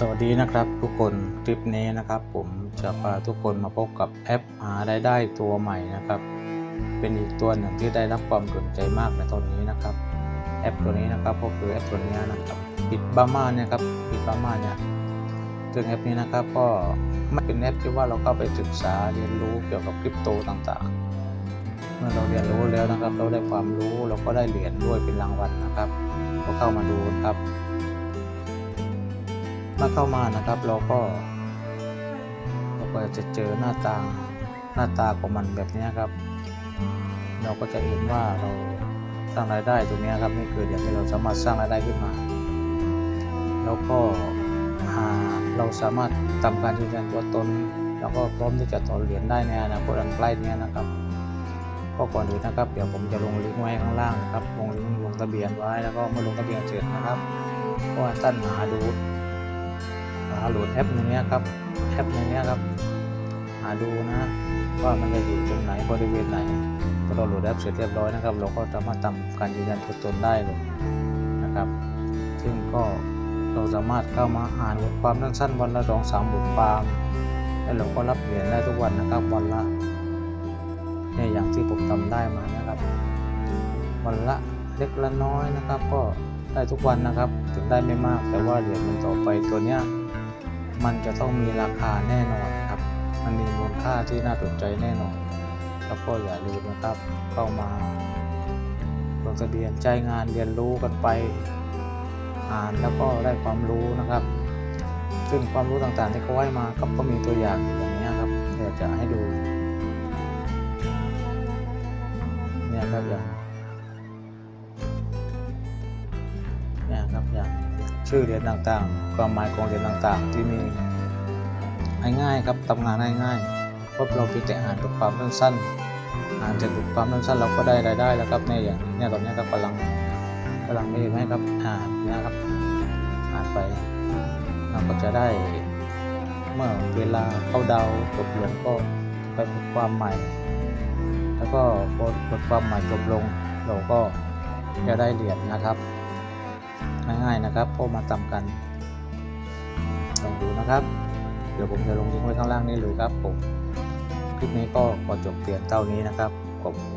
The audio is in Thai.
สวัสดีนะครับทุกคนคลิปนี้นะครับ ผมจะพาทุกคนมาพบกับแอปหารายได้ตัวใหม่นะครับ เป็นอีกตัวหนึ่งที่ได้รับความสนใจมากในตอนนี้นะครับ แอปตัวนี้นะครับก็คือแอปตัวนี้นะครับปิดบ้าม่าเนี่ยครับปิดบ้าม่าเนี่ยซึ่งแอปนี้นะครับก็ไม่เป็นแอปที่ว่าเราเข้าไปศึกษาเรียนรู้เกี่ยวกับคริปโตต่างๆ เมื่อเราเรียนรู้แล้วนะครับ เราได้ความรู้เราก็ได้เหรียญด้วยเป็นรางวัลนะครับ ก็เข้ามาดูครับ มื่อเข้ามานะครับเราก็เราก็จะเจอหน้าตาหน้าตาของมันแบบนี้ครับ เราก็จะเห็นว่าเราสร้างรายได้ตรงนี้ครับนี่คือเดี๋ยวที่เราสามารถสร้างรายได้ขึ้นมา แล้วก็หาเราสามารถทำการยืนยันตัวตน แล้วก็พร้อมที่จะต่อเหรียญได้ในอนาคตอันใกล้นี้นะครับก็ก่อนอื่นนะครับเดี๋ยวผมจะลงลิงก์ไว้ข้างล่างนะครับลงลิงก์ลงทะเบียนไว้แล้วก็เมื่อลงทะเบียนเสร็จนะครับก็ให้ท่านหาดู โหลดแอปในนี้ครับ แอปในนี้ครับหาดูนะว่ามันจะอยู่ตรงไหนบริเวณไหนพอเราโหลดแอปเสร็จเรียบร้อยนะครับ เราก็สามารถทำการยืนยันตัวตนได้เลยนะครับ ซึ่งก็เราสามารถเข้ามาอ่านบทความสั้นๆวันละสองสามบทความแล้วเราก็รับเหรียญได้ทุกวันนะครับวันละเนี่ยอย่างที่ผมทำได้มานะครับ วันละเล็กละน้อยนะครับ ก็ได้ทุกวันนะครับ ถึงได้ไม่มากแต่ว่าเหรียญมันต่อไปตัวเนี้ย มันจะต้องมีราคาแน่นอนครับ มันมีมูลค่าที่น่าสนใจแน่นอน แล้วก็อย่าลืมนะครับเข้ามาลงทะเบียนใจงานเรียนรู้กันไป อ่านแล้วก็ได้ความรู้นะครับ ซึ่งความรู้ต่างๆที่เขาให้มาครับก็มีตัวอย่างอย่างนี้ครับเดี๋ยวจะให้ดูเนี่ยครับอย่าง ชื่อเรียนต่างๆ ความหมายของเรียนต่างๆ ที่มีง่ายๆครับทำงานง่ายๆเพราะเราเพียงแต่อ่านบทความสั้นๆอ่านเสร็จบทความสั้นๆเราก็ได้รายได้แล้วครับเนี่ยอย่างเนี่ยตอนนี้ยครับกำลังกำลังมีให้ครับอ่านเนี่ยครับอ่านไปเราก็จะได้เมื่อเวลาเข้าดาวจบลงก็ไปบทความใหม่ แล้วก็พอบทความใหม่จบลงเราก็จะได้เหรียญนะครับ ง่ายๆนะครับ ก็มาทำกันลองดูนะครับ เดี๋ยวผมจะลงลิงก์ไว้ข้างล่างนี้เลยครับผมคลิปนี้ก็ขอจบเพียงเท่านี้นะครับขอบคุณ